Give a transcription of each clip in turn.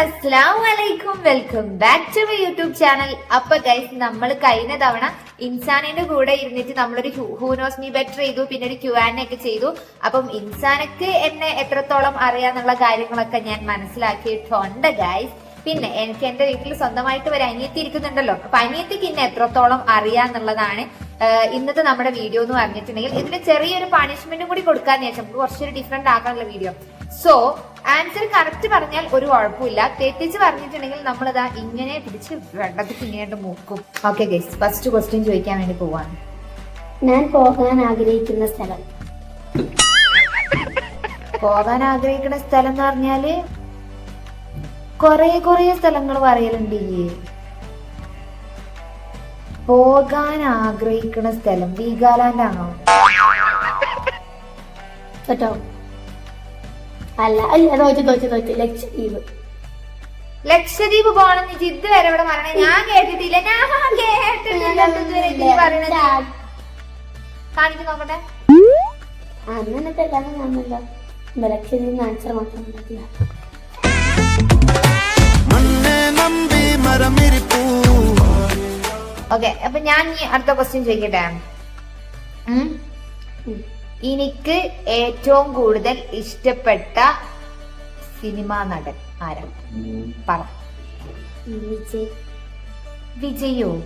അസ്സലാമു അലൈക്കും welcome back to my YouTube channel അപ്പൊ ഗൈസ് നമ്മൾ കഴിഞ്ഞ തവണ ഇൻസാനിന്റെ കൂടെ ഇരുന്നിട്ട് നമ്മളൊരു ഹൂനോസ് മീ ബെറ്റർ ചെയ്തു. പിന്നെ ഒരു ക്യു ആൻ ഒക്കെ ചെയ്തു. അപ്പം ഇൻസാനക്ക് എന്നെ എത്രത്തോളം അറിയാന്നുള്ള കാര്യങ്ങളൊക്കെ ഞാൻ മനസ്സിലാക്കിയിട്ടുണ്ട് ഗൈസ് പിന്നെ എനിക്ക് എന്റെ വീട്ടിൽ സ്വന്തമായിട്ട് ഒരു അനിയത്തി ഇരിക്കുന്നുണ്ടല്ലോ. അപ്പൊ അനിയത്തിക്ക് ഇന്നെ എത്രത്തോളം അറിയാന്നുള്ളതാണ് ഇന്നത്തെ നമ്മുടെ വീഡിയോ എന്ന് പറഞ്ഞിട്ടുണ്ടെങ്കിൽ. ഇതിന് ചെറിയൊരു പണിഷ്മെന്റും കൂടി കൊടുക്കാന്ന് വെച്ചാൽ നമുക്ക് കുറച്ചൊരു ഡിഫറെന്റ് ആക്കാനുള്ള വീഡിയോ സോ ആൻസർ കറക്റ്റ് പറഞ്ഞാൽ ഒരു കുഴപ്പമില്ല. തെറ്റിച്ച് പറഞ്ഞിട്ടുണ്ടെങ്കിൽ നമ്മളിതാ ഇങ്ങനെ പിടിച്ച് വെള്ളത്തിൽ ഇങ്ങനെ മൂക്കും. ഓക്കെ ഗൈസ് ഫസ്റ്റ് ക്വസ്റ്റ്യൻ ചോദിക്കാൻ വേണ്ടി പോവാണ്. ഞാൻ പോകാൻ ആഗ്രഹിക്കുന്ന സ്ഥലം. പോകാൻ ആഗ്രഹിക്കുന്ന സ്ഥലം എന്ന് പറഞ്ഞാൽ കൊറേ കൊറേ സ്ഥലങ്ങൾ പറയലുണ്ട് ഈ. പോകാൻ ആഗ്രഹിക്കുന്ന സ്ഥലം. വീഗാലാൻഡ് ആണോ കേട്ടോ? അല്ല അല്ല തോറ്റ് തോറ്റ് തോറ്റ് ലക്ഷദ്വീപ് ലക്ഷദ്വീപ് പോണെന്ന് ജിദ്ദ് വരെ ഇവിടെ പറയണേ ഞാൻ കേട്ടിട്ടില്ല. ഞാൻ കേട്ടിട്ടില്ല. ഇതുവരെ ഇതിൽ പറയണത് കാണിച്ചു നോക്കട്ടെ? അങ്ങനത്തെ എല്ലാം കാണുമല്ലോ. ലക്ഷദ്വീപ് ആൻസർ മാത്രം ഓക്കെ അപ്പൊ ഞാൻ അടുത്ത ക്വസ്റ്റ്യൻ ചോദിക്കട്ടെ. എനിക്ക് ഏറ്റവും കൂടുതൽ ഇഷ്ടപ്പെട്ട സിനിമാ നടൻ ആരാ? പറ. വിജയ്.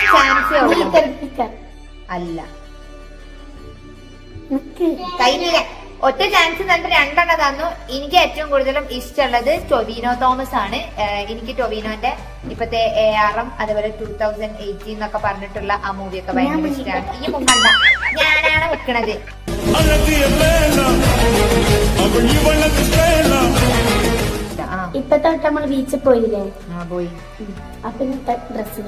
ചാൻസേ. അല്ല. നിക്ക്. ഒറ്റ ചാൻസ് തന്നിട്ട് രണ്ടെണ്ണം തന്നു. എനിക്ക് ഏറ്റവും കൂടുതലും ഇഷ്ടമുള്ളത് ടൊവിനോ തോമസ് ആണ്. എനിക്ക് ടൊവിനോന്റെ ഇപ്പത്തെ എ ആർ എം അതുപോലെ ടൂ തൗസൻഡ് എയ്റ്റീൻ എന്നൊക്കെ പറഞ്ഞിട്ടുള്ള ആ മൂവിയൊക്കെ ഭയങ്കര ഇഷ്ടമാണ്. ഈ മുക്കണ്ട ഞാനാണ് വെക്കണത്. ഇപ്പത്തെ നമ്മൾ ബീച്ചിൽ പോയില്ലേ? പോയി. അപ്പൊ ഇന്നത്തെ ഡ്രസ്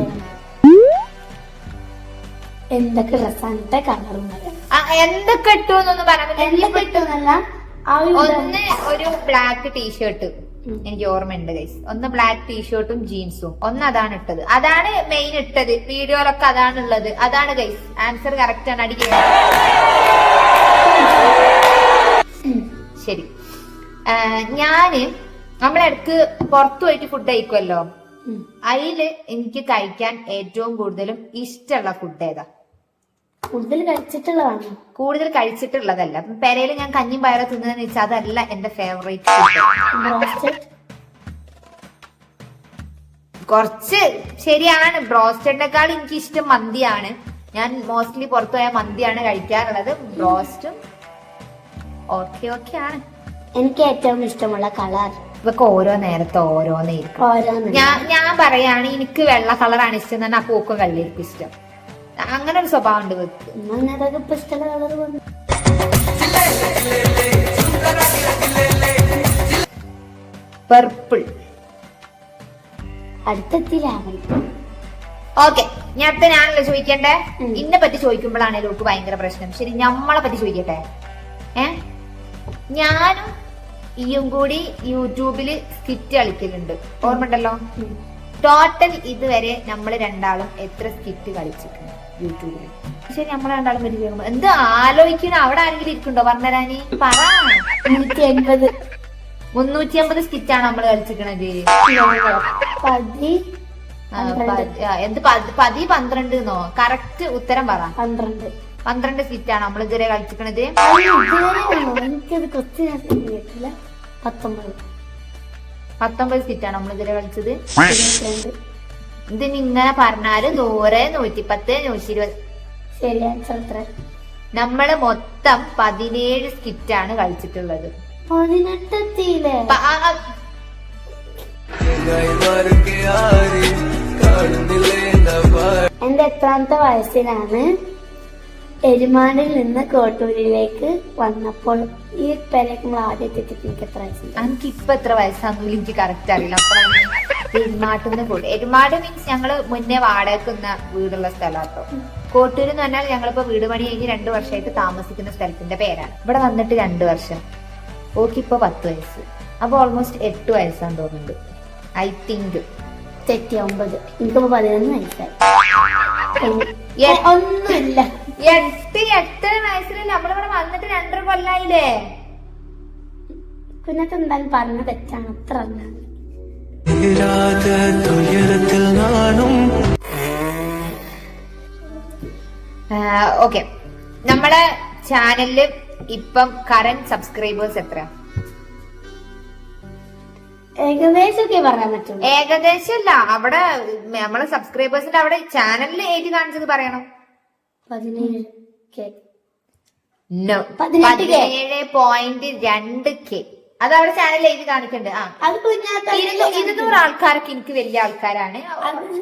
എന്തൊക്കെ ഡ്രസ്സാണ് കളറും വരാം എന്തൊക്കെ ഇട്ടു എന്നൊന്ന് പറയാൻ ഇട്ടൊന്നല്ല? ഒന്ന് ഒരു ബ്ലാക്ക് ടീഷർട്ട്. എനിക്ക് ഓർമ്മയുണ്ട് ഗൈസ് ഒന്ന് ബ്ലാക്ക് ടീഷർട്ടും ജീൻസും ഒന്ന് അതാണ് ഇട്ടത്. അതാണ് മെയിൻ ഇട്ടത്. വീഡിയോയിലൊക്കെ അതാണ് ഉള്ളത്. അതാണ് ഗൈസ് ആൻസർ കറക്റ്റ് ആണ്. അടിക്കുന്നത് ശരി. ഞാൻ നമ്മളിടക്ക് പുറത്തു പോയിട്ട് ഫുഡ് കഴിക്കുമല്ലോ. അതിൽ എനിക്ക് കഴിക്കാൻ ഏറ്റവും കൂടുതലും ഇഷ്ടമുള്ള ഫുഡ് ഏതാ? കൂടുതൽ കഴിച്ചിട്ടുള്ളതാണ്. കൂടുതൽ കഴിച്ചിട്ടുള്ളതല്ല. പെരയിൽ ഞാൻ കഞ്ഞിയും പയറ തിന്നതെന്ന് വെച്ചാൽ അതല്ല എന്റെ ഫേവറേറ്റ് കുറച്ച് ശരിയാണ്. ബ്രോസ്റ്റഡിനേക്കാൾ എനിക്ക് ഇഷ്ടം മന്തിയാണ്. ഞാൻ മോസ്റ്റ്ലി പുറത്തു പോയ മന്തിയാണ് കഴിക്കാറുള്ളത്. ബ്രോസ്റ്റും ഓക്കെ ഓക്കെ ആണ്. എനിക്ക് ഏറ്റവും ഇഷ്ടമുള്ള കളർ ഇതൊക്കെ ഓരോ നേരത്തെ ഓരോന്നേ ഞാൻ ഞാൻ പറയാണ് എനിക്ക് വെള്ള കളറാണ് ഇഷ്ടം തന്നെ ആ പൂക്കും വെള്ളയായിരിക്കും ഇഷ്ടം. അങ്ങനെ ഒരു സ്വഭാവം ഉണ്ട് വെക്ക് പർപ്പിൾ ഓക്കെ ഞാൻ അടുത്ത ഞാനല്ലോ ചോദിക്കണ്ടേ. ഇന്നെ പറ്റി ചോദിക്കുമ്പോഴാണ് ലോക്ക് ഭയങ്കര പ്രശ്നം. ശരി ഞമ്മളെ പറ്റി ചോദിക്കട്ടെ? ഏ? ഞാനും ഇയും കൂടി യൂട്യൂബിൽ സ്കിറ്റ് കളിക്കലുണ്ട്. ഓർമ്മ ഉണ്ടല്ലോ ടോട്ടൽ ഇതുവരെ നമ്മൾ രണ്ടാളും എത്ര സ്കിറ്റ് കളിച്ചിട്ടുണ്ട്? യൂട്യൂബിൽ പക്ഷെ നമ്മൾ രണ്ടാളും ചോദിക്കുമ്പോ എന്ത് ആലോചിക്കണ അവിടെ ആരെങ്കിലും ഇരിക്കുന്നുണ്ടോ? പറഞ്ഞരാനി പറ. നൂറ്റി എൺപത് മുന്നൂറ്റി അമ്പത് സ്കിറ്റാണ് നമ്മൾ കളിച്ചിരിക്കണത്. പതി ആ, പ- ആ, എന്ത് പതി- പതി പന്ത്രണ്ട് എന്നോ? കറക്റ്റ് ഉത്തരം പറ. പന്ത്രണ്ട്. പന്ത്രണ്ട് സ്കിറ്റാണ് നമ്മൾ ഇതുവരെ കളിച്ചിക്കണത് അയ്യോ, ഇതുവരെയാണോ എനിക്കത് ക്വസ്റ്റ്യൻ കേട്ടില്ല. പത്തൊമ്പത്. പത്തൊമ്പത് സ്കിറ്റാണ് നമ്മൾ ഇതുവരെ കളിച്ചത്. ഇരുപത്തിരണ്ട് ഇതിന് ഇങ്ങനെ പറഞ്ഞാൽ നൂറ് നൂറ്റിപ്പത്ത് നൂറ്റി ഇരുപത് ശരി ആൻസർ നമ്മൾ മൊത്തം പതിനേഴ് സ്കിറ്റാണ് കളിച്ചിട്ടുള്ളത്. പതിനെട്ടെത്തിയില്ലേ? പ- ആ, ആ, എന്റെ എത്രാമത്തെ വയസ്സിലാണ് എരുമാനിൽ നിന്ന് കോട്ടൂരിലേക്ക് വന്നപ്പോൾ ഈ പേരേക്ക് നമ്മൾ ആദ്യത്തെ എനിക്ക് എത്ര വയസ്സ് എനിക്ക് ഇപ്പൊ എത്ര വയസ്സാണെങ്കിലും എനിക്ക് കറക്റ്റ് അറിയില്ല. അപ്പോഴാണ് എരുമാട്ടുന്ന കൂട് എരുമാട് മീൻസ് ഞങ്ങൾ മുന്നേ വാടകക്കുന്ന വീടുള്ള സ്ഥലമാട്ടോ കോട്ടൂര് എന്ന് പറഞ്ഞാൽ ഞങ്ങളിപ്പോ വീട് പണി കഴിഞ്ഞ് രണ്ടു വർഷമായിട്ട് താമസിക്കുന്ന സ്ഥലത്തിന്റെ പേരാണ്. ഇവിടെ വന്നിട്ട് രണ്ടു വർഷം. ഓക്കിപ്പോ പത്ത് വയസ്സ്. അപ്പൊ ഓൾമോസ്റ്റ് എട്ട് വയസ്സാണ് തോന്നുന്നുണ്ട്. ഐ തിങ്ക് തെറ്റി ഒമ്പത് എനിക്കിപ്പോ പതിനൊന്ന് വയസ്സായി. ഒന്നുമില്ല. എട്ട് എട്ടര വയസ്സിൽ നമ്മളിവിടെ വന്നിട്ട് രണ്ടര കൊല്ലായില്ലേ? പിന്നെ എന്തായാലും പറഞ്ഞ തെറ്റാണ്. അത്ര തീരാத തുയരത്തിൽ നാണും. ഓക്കെ. നമ്മളെ ചാനലിൽ ഇപ്പം കറന്റ് സബ്സ്ക്രൈബേഴ്സ് എത്ര ഏകദേശമൊക്കെ പറയാൻ പറ്റുള്ളൂ. ഏകദേശം അല്ല അവിടെ നമ്മളെ സബ്സ്ക്രൈബേഴ്സിന്റെ അവിടെ ചാനലിൽ ഏജ് കാണിച്ചത് പറയണം. പതിനേഴ് പോയിന്റ് രണ്ട് കെ. അത് അവരുടെ ചാനൽ എഴുതി കാണിക്കണ്ട്. ആ. ഇരുന്നൂറ് ആൾക്കാർക്ക് എനിക്ക് വലിയ ആൾക്കാരാണ്.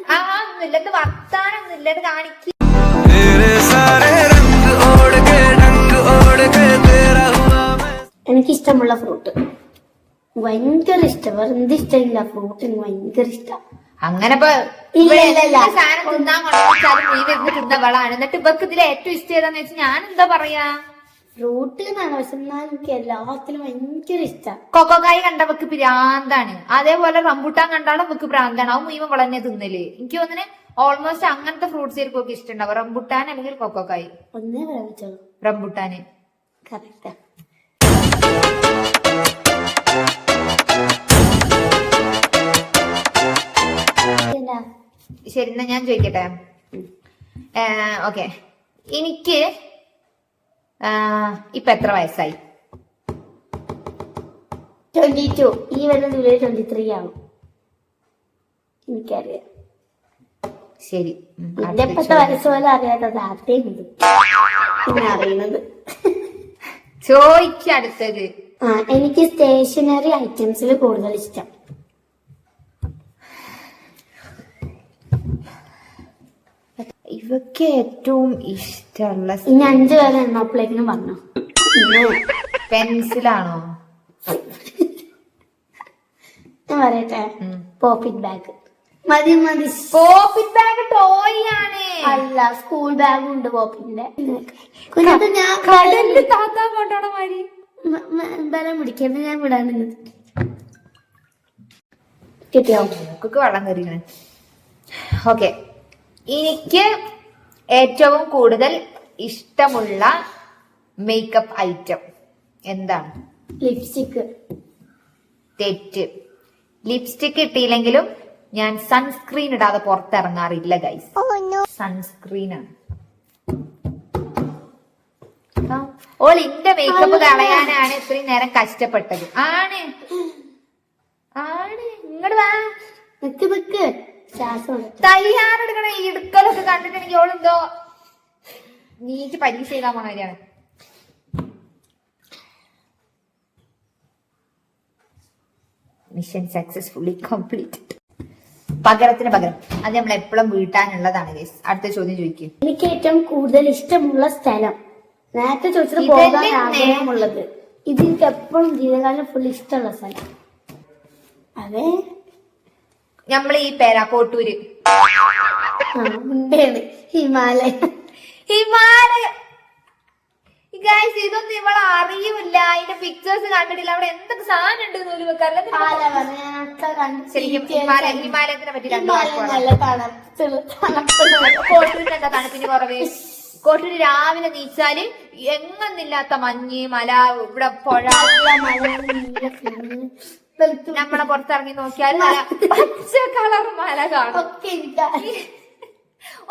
ആ ഒന്നുമില്ലത് വർത്താനം ഒന്നുമില്ലത് കാണിക്ക. എനിക്കിഷ്ടമുള്ള ഫ്രൂട്ട് ഭയങ്കര ഇഷ്ടം. വേറെ എന്ത് ഇഷ്ടമില്ല ഫ്രൂട്ട് എനിക്ക് ഭയങ്കര ഇഷ്ടം. അങ്ങനെ സാധനം തിന്നാൻ കൊണ്ടുവച്ചാലും നീ വരുന്ന തിന്നവളാണ് എന്നിട്ട് ഇവർക്ക് ഇതിൽ ഏറ്റവും ഇഷ്ടം ഏതാന്ന് വെച്ചാൽ ഞാൻ എന്താ പറയാ? ഫ്രൂട്ട് എന്നാണ് എനിക്ക് എല്ലാത്തിലും ഭയങ്കര ഇഷ്ടം. കണ്ട കണ്ടവക്ക് പ്രാന്താണ്. അതേപോലെ റംബൂട്ടാൻ കണ്ടാലും അവക്ക് പ്രാന്താണ്. അവൻ മുഴുവൻ വളന്നെ തിന്നൽ. എനിക്ക് തോന്നുന്നു ഓൾമോസ്റ്റ് അങ്ങനത്തെ ഫ്രൂട്ട്സ് ആയിരിക്കും ഇഷ്ടമുണ്ടാവും റംബുട്ടാൻ അല്ലെങ്കിൽ കൊക്കോക്കായ് ഒന്നേ പറയാൻ റംബൂട്ടാന്. കറക്റ്റാ ശരി എന്നാ ഞാൻ ചോദിക്കട്ടെ? ഓക്കെ. എനിക്ക് ഇപ്പൊ എത്ര വയസ്സായി? ട്വന്റി ടു ഈ വരുന്ന ജൂലൈ ട്വന്റി ത്രീ ആവും. എനിക്കറിയാം. ശരി. എന്റെ ഇപ്പത്തെ. വയസ്സ് പോലെ അറിയാത്തത് ആദ്യം പിന്നെ അറിയുന്നത് ആ എനിക്ക് സ്റ്റേഷനറി ഐറ്റംസിൽ കൂടുതൽ ഇഷ്ടം. ഇവക്ക് ഏറ്റവും ഇഷ്ടമുള്ള ഇനി അഞ്ചു പേരെ എണ്ണപ്പോഴേക്കിനും പറഞ്ഞു പെൻസിലാണോ? ഞാൻ പറയട്ടെ. പോക്കറ്റ് ബാഗ് മതി മതി. പോക്കറ്റ് ബാഗ് ടോയ് ആണ്. അല്ല സ്കൂൾ ബാഗും ഉണ്ട് പോക്കറ്റിന്റെ ഞാൻ കടലിൽ താത്താൻ കൊണ്ടാണോ മാരി ബലം പിടിക്കരുത് ഞാൻ വിടാൻ കിട്ടിയോ? കുക്ക് വെള്ളം കയറിയാണ് ഓക്കെ എനിക്ക് ഏറ്റവും കൂടുതൽ ഇഷ്ടമുള്ള മേക്കപ്പ് ഐറ്റം എന്താണ്? ലിപ്സ്റ്റിക്ക് തെറ്റ്. ലിപ്സ്റ്റിക് ഇട്ടില്ലെങ്കിലും ഞാൻ സൺസ്ക്രീൻ ഇടാതെ പുറത്തിറങ്ങാറില്ല ഗൈസ് സൺസ്ക്രീൻ ആണ്. ആ, ഓൾ ഇന്റെ മേക്കപ്പ് കളയാനാണ് ഇത്രയും നേരം കഷ്ടപ്പെട്ടത്. ആണ്. ആണ്. ഇങ്ങോട്ട് വാ. നിക്ക് നിക്ക്. തയ്യാറെടുക്കണ ഈ ഇടുക്കലൊക്കെ കണ്ടിട്ട് എനിക്ക് ഓളെന്തോ നീറ്റ് പരീക്ഷ ചെയ്താൽ പോണവരാണ് മിഷൻ സക്സസ്ഫുള്ളി കംപ്ലീറ്റ് പകരത്തിന് പകരം. അത് നമ്മൾ എപ്പോഴും വീട്ടാനുള്ളതാണ് ഗൈസ് അടുത്ത ചോദ്യം ചോദിക്കും. എനിക്ക് ഏറ്റവും കൂടുതൽ ഇഷ്ടമുള്ള സ്ഥലം. നേരത്തെ ചോദിച്ചത് പോകാൻ ആഗ്രഹമുള്ളത്. ഇത് എനിക്ക് എപ്പോഴും ജീവിതകാലം ഫുൾ ഇഷ്ടമുള്ള സ്ഥലം. അതെ നമ്മൾ ഈ പേരാക്കോട്ടൂര്. ഹിമാലയ. ഹിമാലയ. ഗൈസ് ഇതൊന്നും ഇവളെ അറിയില്ല. അതിന്റെ പിക്ചേഴ്സ് കണ്ടിട്ടില്ല. അവിടെ എന്തൊക്കെ സാധനം ഉണ്ട് ചിരിക്കുകയാണ്. ഹിമാലയ ഹിമാലയത്തിനെ പറ്റി കോട്ടൂരിന് എന്താ തണുപ്പിന് കുറവ്? കോട്ടൂര് രാവിലെ നീച്ചാൽ എങ്ങനില്ലാത്ത മഞ്ഞ് മല ഇവിടെ പുഴ. നമ്മളെ പുറത്തിറങ്ങി നോക്കിയാൽ പച്ച കളർ മല കാണും.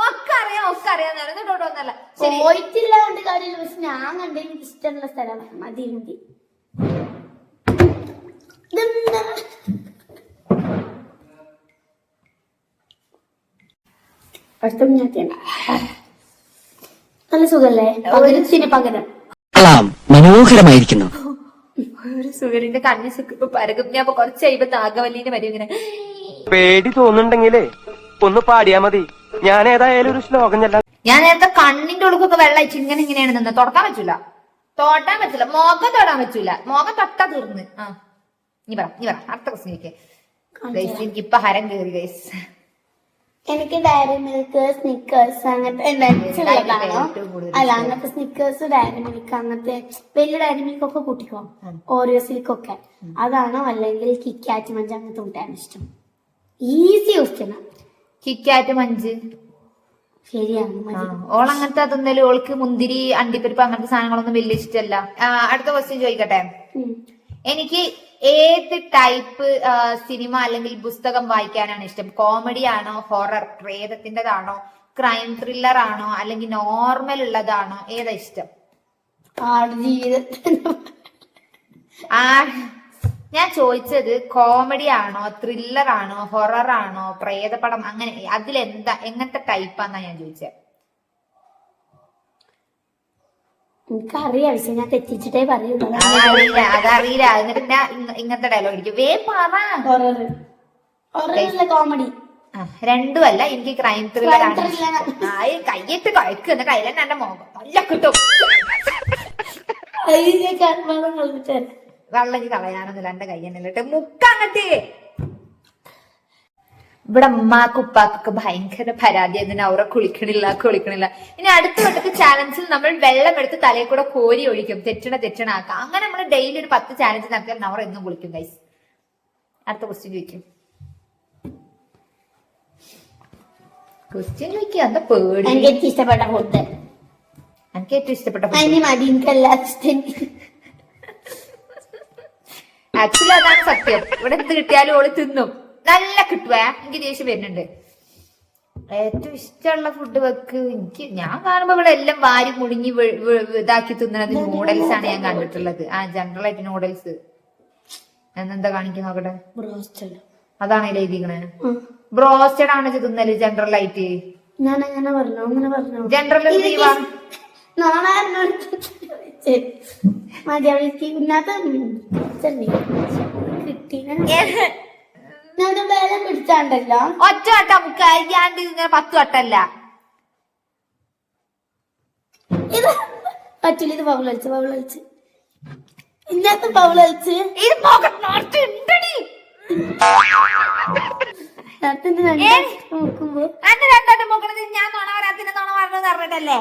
ഒക്കെ അറിയാം ഒക്കെ അറിയാം. എന്നിട്ട് ഒന്നല്ല ശരി. പോയിട്ടില്ല കൊണ്ട് കാര്യമില്ല. പക്ഷെ ഞാൻ കണ്ട എനിക്ക് ഇഷ്ടമുള്ള സ്ഥലമാണ്. മതി മതി? നല്ല സുഖല്ലേ? പകരത്തിന് പകരം മനോഹരമായിരിക്കുന്നു. ഒരു സുഗരിന്റെ കണ്ണ് സിക്കിപ്പോ പരകും ഞാൻ ഇപ്പൊ കുറച്ച് കഴിയുമ്പോ താഗവല്ലിന്റെ വരും ഇങ്ങനെ പേടി തോന്നുന്നുണ്ടെങ്കിലേ ഒന്ന് പാടിയാ മതി. ഞാൻ ഏതായാലും ഒരു ശ്ലോകം ചെല്ലാം. ഞാൻ നേരത്തെ കണ്ണിന്റെ ഉള്ളിലൊക്കെ വെള്ളം അയച്ചു ഇങ്ങനെ ഇങ്ങനെയാണ് നിന്ന് തുടക്കാൻ പറ്റൂല. തോട്ടാൻ പറ്റൂല. മുഖം തൊടാൻ പറ്റൂല. മുഖം തൊട്ടാ തീർന്ന്. ആ. നീ പറ നീ പറ. അടുത്ത ക്വസ്റ്റ്യൻ എനിക്ക് ഇപ്പൊ ഹരം കേറി ഗൈസ് എനിക്ക് ഡയറി മിൽക്ക് സ്നിക്കേഴ്സ് അങ്ങനത്തെ അല്ല അങ്ങനത്തെ സ്നിക്കേഴ്സ് ഡയറി മിൽക്ക് അങ്ങനത്തെ വലിയ ഡയറി മിൽക്ക് ഒക്കെ കൂട്ടിക്കോ? ഓറിയോ സിൽക്ക് ഒക്കെ. അതാണോ അല്ലെങ്കിൽ കിക്കാറ്റ് മഞ്ച് അങ്ങനത്തെ കൂട്ടാൻ ഇഷ്ടം? Easy question KitKat munch. ശരിയാണ് ഓൾ അങ്ങനത്തെ അതൊന്നും ഓൾക്ക് മുന്തിരി അണ്ടിപ്പരിപ്പ് അങ്ങനത്തെ സാധനങ്ങളൊന്നും വലിയ ഇഷ്ടമല്ല. അടുത്ത ക്വസ്റ്റ്യൻ ചോദിക്കട്ടെ. എനിക്ക് ഏത് ടൈപ്പ് സിനിമ അല്ലെങ്കിൽ പുസ്തകം വായിക്കാനാണ് ഇഷ്ടം? കോമഡി ആണോ ഹൊറർ പ്രേതത്തിന്റെതാണോ ക്രൈം ത്രില്ലർ ആണോ അല്ലെങ്കിൽ നോർമൽ ഉള്ളതാണോ? ഏതാ ഇഷ്ടം? ആ ഞാൻ ചോദിച്ചത് കോമഡി ആണോ ത്രില്ലർ ആണോ ഹൊറർ ആണോ പ്രേതപടം അങ്ങനെ അതിലെന്താ എങ്ങനത്തെ ടൈപ്പാന്നാ ഞാൻ ചോദിച്ചത് എനിക്കറിയാം പക്ഷെ ഞാൻ തെറ്റിച്ചിട്ടേ പറയുള്ളൂ. അതറിയില്ല അതറിയില്ല. എന്നിട്ട് ഞാൻ ഇങ്ങ- ഇങ്ങനത്തെ ഡയലോഗ് അടിക്കും വേ പറ. ഹൊറർ കോമഡി ആ, രണ്ടുമല്ല എനിക്ക് ക്രൈം ത്രില്ലർ ആണ്. Crime thriller. ഇഷ്ടം. ആ, ഈ കയ്യിട്ട് എന്റെ മുഖം നല്ല കിട്ടും. വെള്ളം കളിച്ചിട്ട് വെള്ളം ഇനി കളയാനൊന്നുമില്ല എന്റെ മുക്കങ്ങട്ട്. ഇവിടെ ഉമ്മാക്കും ഉപ്പാക്കൊക്കെ ഭയങ്കര പരാതി. എന്തിനാ അവരെ കുളിക്കണില്ല കുളിക്കണില്ല. ഇനി അടുത്ത വട്ടത്തെ ചാലഞ്ചിൽ നമ്മൾ വെള്ളം എടുത്ത് തലയിൽ കൂടെ കോരി ഒഴിക്കും. തെറ്റണ തെറ്റണ ആക്കാം. അങ്ങനെ നമ്മൾ ഡെയിലി ഒരു പത്ത് ചാലഞ്ച് നടത്തിയാൽ നവറ എന്നും കുളിക്കും ഗൈസ് അടുത്ത ക്വസ്റ്റ്യൻ ചോദിക്കും. ക്വസ്റ്റ്യൻ ചോദിക്കുക. എന്താ പേടി? എനിക്ക് ഏറ്റവും ഇഷ്ടപ്പെട്ട ഫുഡ് എനിക്ക് ഏറ്റവും ഇഷ്ടപ്പെട്ട ആക്ച്വലി അതാണ് സത്യം. ഇവിടെ എന്ത് കിട്ടിയാലും ഓൾ തിന്നും. നല്ല കിട്ടുവേ. എനിക്ക് ദേഷ്യം വരുന്നുണ്ട്. ഏറ്റവും ഇഷ്ടമുള്ള ഫുഡ് വെക്ക്. എനിക്ക് ഞാൻ കാണുമ്പോ ഇവിടെ എല്ലാം വാരി വെ- ഇതാക്കി തിന്നണത് നൂഡിൽസ് ആണ് ഞാൻ കണ്ടിട്ടുള്ളത്. ആ ജനറൽ ആയിട്ട് നൂഡിൽസ് എന്നെന്താ കാണിക്കുന്ന നോക്കട്ടെ? അതാണ് എഴുതിക്കണേ ബ്രോസ്റ്റഡ് ആണ് തിന്നൽ ജനറൽ ആയിട്ട്? ജനറൽ കിട്ടീന പിടിച്ചാണ്ടല്ലോ? ഒറ്റ വട്ടം നമുക്ക് അയ്യാണ്ട് ഇങ്ങനെ പത്ത് വട്ടല്ല. ഇത് പറ്റില്ല ഇത് പൗൾ കളിച്ച് പൗൾ കളിച്ച് ഇന്നത്തെ പൗൾ കളിച്ച് ഇത് നോക്കട്ടെ ഉണ്ടടി. നേരത്തിന്റെ രണ്ട് ഏ? നോക്കുമ്പോ. അന്ന് രണ്ടോട്ടം പോക്കണത് ഞാൻ നോണ വരാത്തിന്റെ നോണ പറഞ്ഞത് പറഞ്ഞിട്ടല്ലേ?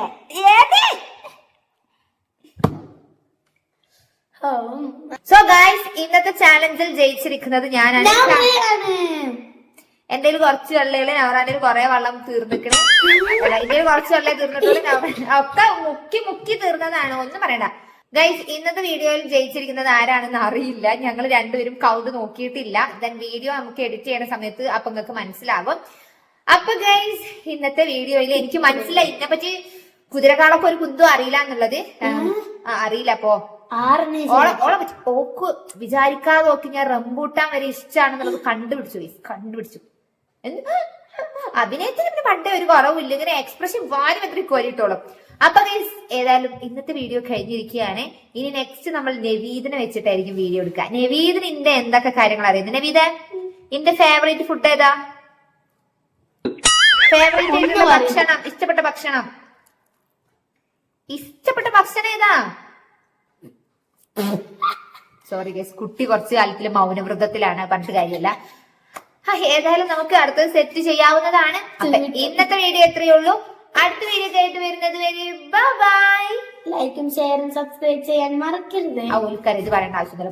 ഏത്? സോ ഗായ്സ് ഇന്നത്തെ ചാലഞ്ചിൽ ജയിച്ചിരിക്കുന്നത് ഞാനാണ്. എന്റെ കുറച്ച് വെള്ളകൾ നവറാന്റെ കുറെ വെള്ളം തീർന്നിക്കണം. എന്റെ കുറച്ച് വെള്ളം തീർന്നിട്ടുള്ള. ഒക്കെ മുക്കി മുക്കി തീർന്നതാണ്. ഒന്നും പറയണ്ട. ഗൈസ് ഇന്നത്തെ വീഡിയോയിൽ ജയിച്ചിരിക്കുന്നത് ആരാണെന്ന് അറിയില്ല. ഞങ്ങൾ രണ്ടുപേരും കൗണ്ട് നോക്കിയിട്ടില്ല. ദെൻ വീഡിയോ നമുക്ക് എഡിറ്റ് ചെയ്യുന്ന സമയത്ത് അപ്പൊ നിങ്ങൾക്ക് മനസ്സിലാവും. അപ്പൊ ഗൈസ് ഇന്നത്തെ വീഡിയോയിൽ എനിക്ക് മനസ്സിലായി. ഇതിനെ പറ്റി കുതിരക്കാളൊക്കെ ഒരു കുന്തും അറിയില്ല എന്നുള്ളത്. അറിയില്ല അപ്പോ. ഓക്ക് വിചാരിക്കാതെ ഓക്ക് ഞാൻ റംബൂട്ടാൻ വരെ ഇഷ്ടമാണെന്നുള്ളത് കണ്ടുപിടിച്ചു. കണ്ടുപിടിച്ചു? അഭിനയത്തിന് പിന്നെ പണ്ടേ ഒരു കുറവില്ല ഇങ്ങനെ എക്സ്പ്രഷൻ വാരി മാത്രമേ കോരിട്ടോളും അപ്പൊ ഗൈസ് ഏതായാലും ഇന്നത്തെ വീഡിയോ കഴിഞ്ഞിരിക്കുകയാണ്. ഇനി നെക്സ്റ്റ് നമ്മൾ നവീദിനെ വെച്ചിട്ടായിരിക്കും വീഡിയോ എടുക്കുക. നവീദിന് ഇന്റെ എന്തൊക്കെ കാര്യങ്ങൾ അറിയുന്നത്? നവീദ ഇന്റെ ഫേവറേറ്റ് ഫുഡ് ഏതാ? ഫേവറേറ്റ് ആയിട്ടുള്ള ഭക്ഷണം ഇഷ്ടപ്പെട്ട ഭക്ഷണം. ഇഷ്ടപ്പെട്ട ഭക്ഷണം ഏതാ? സോറി ഗൈസ് കുട്ടി കുറച്ച് കാലത്തിൽ മൗനവ്രതത്തിലാണ് പറഞ്ഞിട്ട് കാര്യമല്ല ഏതായാലും നമുക്ക് അടുത്തത് സെറ്റ് ചെയ്യാവുന്നതാണ്. ഇന്നത്തെ വീഡിയോ എത്രയേ ഉള്ളൂ. അടുത്ത വീഡിയോ ആയിട്ട് വരുന്നത് വരെ ബൈ ലൈക്കും ഷെയറും സബ്സ്ക്രൈബ് ചെയ്യാൻ മറക്കരുത്. ആ ഇത് പറയേണ്ട ആവശ്യമില്ല